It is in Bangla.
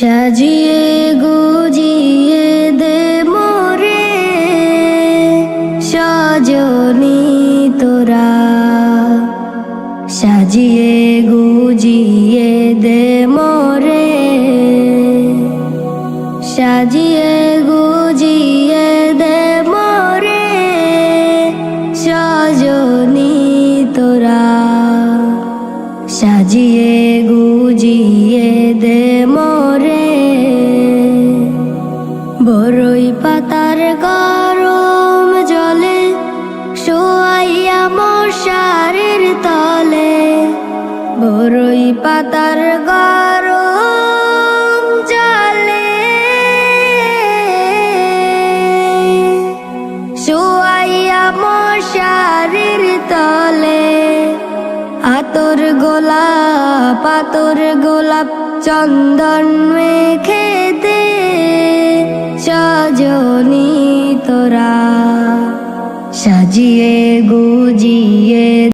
সাজিয়ে গুজিয়ে দে মোরে, সজনি তোরা। সাজিয়ে গুজিয়ে দে মোরে, সাজিয়ে গুজিয়ে দে মোরে, সজনি তোরা। সাজিয়ে বরই পাতার গরম জলে শোয়াইয়া মশারের তলে। বরই পাতার গরম জলে শোয়াইয়া মশারের তলে। আতর গোলাপ আতর গোলাপ চন্দন মেখে দে সজনি তোরা সাজিয়ে গুজিয়ে